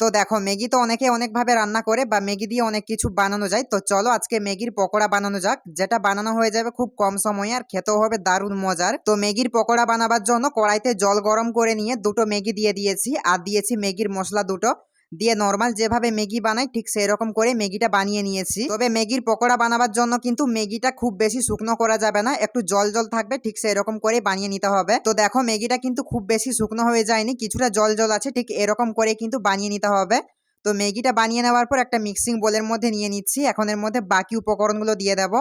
তো দেখো, ম্যাগি তো অনেকে অনেকভাবে রান্না করে বা ম্যাগি দিয়ে অনেক কিছু বানানো যায়। তো চলো আজকে ম্যাগির পকোড়া বানানো যাক। যেটা বানানো হয়ে যাবে খুব কম সময়ে আর খেতেও হবে দারুণ মজার। তো ম্যাগির পকোড়া বানাবার জন্য কড়াইতে জল গরম করে নিয়ে দুটো ম্যাগি দিয়ে দিয়েছি। আর দিয়েছি ম্যাগির মশলা দুটো। দিয়ে নর্মাল যেভাবে ম্যাগি বানাই, ঠিক সেই রকম করে ম্যাগিটা বানিয়ে নিয়েছি। তবে ম্যাগির পকোড়া বানাবার জন্য কিন্তু ম্যাগিটা খুব বেশি শুকনো করা যাবে না, একটু জল জল থাকবে, ঠিক সেই রকম করে বানিয়ে নিতে হবে। তো দেখো, ম্যাগিটা কিন্তু খুব বেশি শুকনো হয়ে যায়নি, কিছুটা জল জল আছে, ঠিক এরকম করে কিন্তু বানিয়ে নিতে হবে। তো ম্যাগিটা বানিয়ে নেওয়ার পর একটা মিক্সিং বোলের মধ্যে নিয়ে নিচ্ছি, এখন এর মধ্যে বাকি উপকরণগুলো দিয়ে দেব।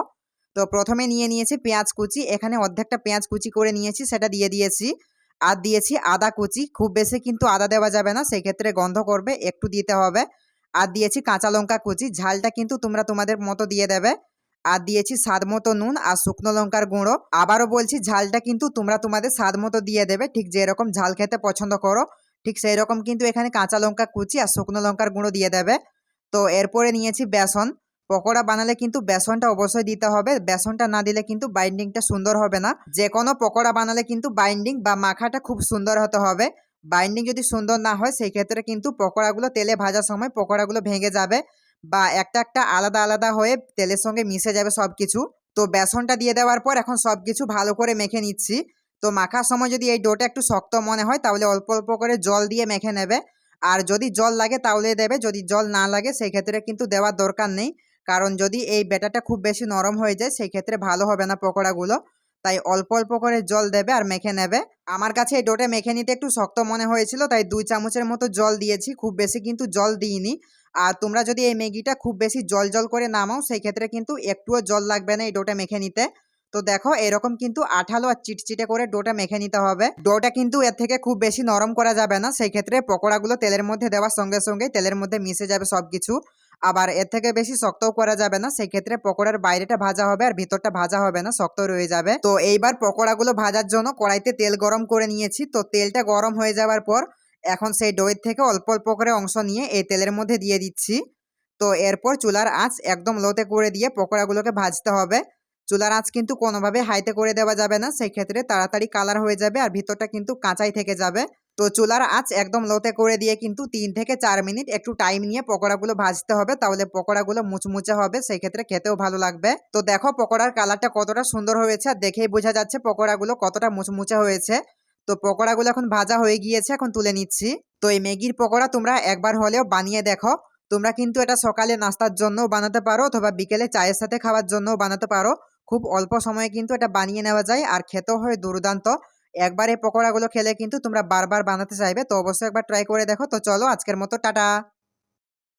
তো প্রথমে নিয়ে নিয়েছি পেঁয়াজ কুচি, এখানে অর্ধেকটা পেঁয়াজ কুচি করে নিয়েছি, সেটা দিয়ে দিয়েছি। আর দিয়েছি আদা কুচি। খুব বেশি কিন্তু আদা দেওয়া যাবে না সেই ক্ষেত্রে গন্ধ করবে, একটু দিতে হবে। আর দিয়েছি কাঁচা লঙ্কা কুচি, ঝালটা কিন্তু তোমরা তোমাদের মতো দিয়ে দেবে। আর দিয়েছি স্বাদ মতো নুন আর শুকনো লঙ্কার গুঁড়ো। আবারও বলছি, ঝালটা কিন্তু তোমরা তোমাদের স্বাদ মতো দিয়ে দেবে, ঠিক যেরকম ঝাল খেতে পছন্দ করো, ঠিক সেই রকম কিন্তু এখানে কাঁচা লঙ্কা কুচি আর শুকনো লঙ্কার গুঁড়ো দিয়ে দেবে। তো এরপরে নিয়েছি বেসন। পকোড়া বানালে কিন্তু বেসনটা অবশ্যই দিতে হবে। বেসনটা না দিলে কিন্তু বাইন্ডিংটা সুন্দর হবে না। যে কোনো পকোড়া বানালে কিন্তু বাইন্ডিং বা মাখাটা খুব সুন্দর হতে হবে। বাইন্ডিং যদি সুন্দর না হয় সেই ক্ষেত্রে কিন্তু পকোড়াগুলো তেলে ভাজার সময় পকোড়াগুলো ভেঙে যাবে বা একটা একটা আলাদা আলাদা হয়ে তেলের সঙ্গে মিশে যাবে সব কিছু তো বেসনটা দিয়ে দেওয়ার পর এখন সব কিছু ভালো করে মেখে নিচ্ছি। তো মাখার সময় যদি এই ডোটা একটু শক্ত মনে হয়, তাহলে অল্প অল্প করে জল দিয়ে মেখে নেবে। আর যদি জল লাগে, তাহলে দেবে। যদি জল না লাগে সেই ক্ষেত্রে কিন্তু দেওয়ার দরকার নেই। কারণ যদি এই ব্যাটারটা খুব বেশি নরম হয়ে যায় সেই ক্ষেত্রে ভালো হবে না পকোড়াগুলো। তাই অল্প অল্প করে জল দেবে আর মেখে নেবে। আমার কাছে এই ডোটে মেখে নিতে একটু শক্ত মনে হয়েছিল, তাই দুই চামচের মতো জল দিয়েছি। খুব বেশি কিন্তু জল দিইনি। আর তোমরা যদি এই ম্যাগিটা খুব বেশি জল জল করে নামাও সেই ক্ষেত্রে কিন্তু একটুও জল লাগবে না এই ডোটা মেখে নিতে। তো দেখো, এরকম কিন্তু আঠালো আর চিটচিটে করে ডোটা মেখে নিতে হবে। ডোটা কিন্তু এর থেকে খুব বেশি নরম করা যাবে না সেই ক্ষেত্রে পকোড়াগুলো তেলের মধ্যে দেওয়ার সঙ্গে সঙ্গে তেলের মধ্যে মিশে যাবে সব কিছু আবার এর থেকে বেশি শক্তও করা যাবে না। সেই ক্ষেত্রে পকোড়ার বাইরেটা ভাজা হবে আর ভিতরটা ভাজা হবে না, শক্ত রয়ে যাবে। তো এইবার পকোড়াগুলো ভাজার জন্য কড়াইতে তেল গরম করে নিয়েছি। তো তেলটা গরম হয়ে যাওয়ার পর এখন সেই ডোয়ের থেকে অল্প অল্প করে অংশ নিয়ে এই তেলের মধ্যে দিয়ে দিচ্ছি। তো এরপর চুলার আঁচ একদম লোতে করে দিয়ে পকোড়াগুলোকে ভাজতে হবে। চুলার আঁচ কিন্তু কোনোভাবে হাইতে করে দেওয়া যাবে না। সেই ক্ষেত্রে তাড়াতাড়ি কালার হয়ে যাবে আর ভিতরটা কিন্তু কাঁচাই থেকে যাবে। তো চুলার আঁচ একদম লোতে করে দিয়ে কিন্তু তিন থেকে চার মিনিট একটু টাইম নিয়ে পকোড়াগুলো ভাজতে হবে, তাহলে পকোড়াগুলো মুচমুচে হবে সেই ক্ষেত্রে খেতেও ভালো লাগবে। তো দেখো পকোড়ার কালারটা কতটা সুন্দর হয়েছে, আর দেখেই বোঝা যাচ্ছে পকোড়াগুলো কতটা মুচমুচে হয়েছে। তো পকোড়াগুলো এখন ভাজা হয়ে গিয়েছে, এখন তুলে নিচ্ছি। তো এই ম্যাগির পকোড়া তোমরা একবার হলেও বানিয়ে দেখো। তোমরা কিন্তু এটা সকালে নাস্তার জন্যও বানাতে পারো, অথবা বিকেলে চায়ের সাথে খাওয়ার জন্যও বানাতে পারো। খুব অল্প সময়ে কিন্তু এটা বানিয়ে নেওয়া যায়, আর খেতেও হয় দুর্দান্ত। একবার এই পকোড়াগুলো খেলে কিন্তু তোমরা বারবার বানাতে চাইবে, তো অবশ্যই একবার ট্রাই করে দেখো। তো চলো আজকের মতো, টাটা!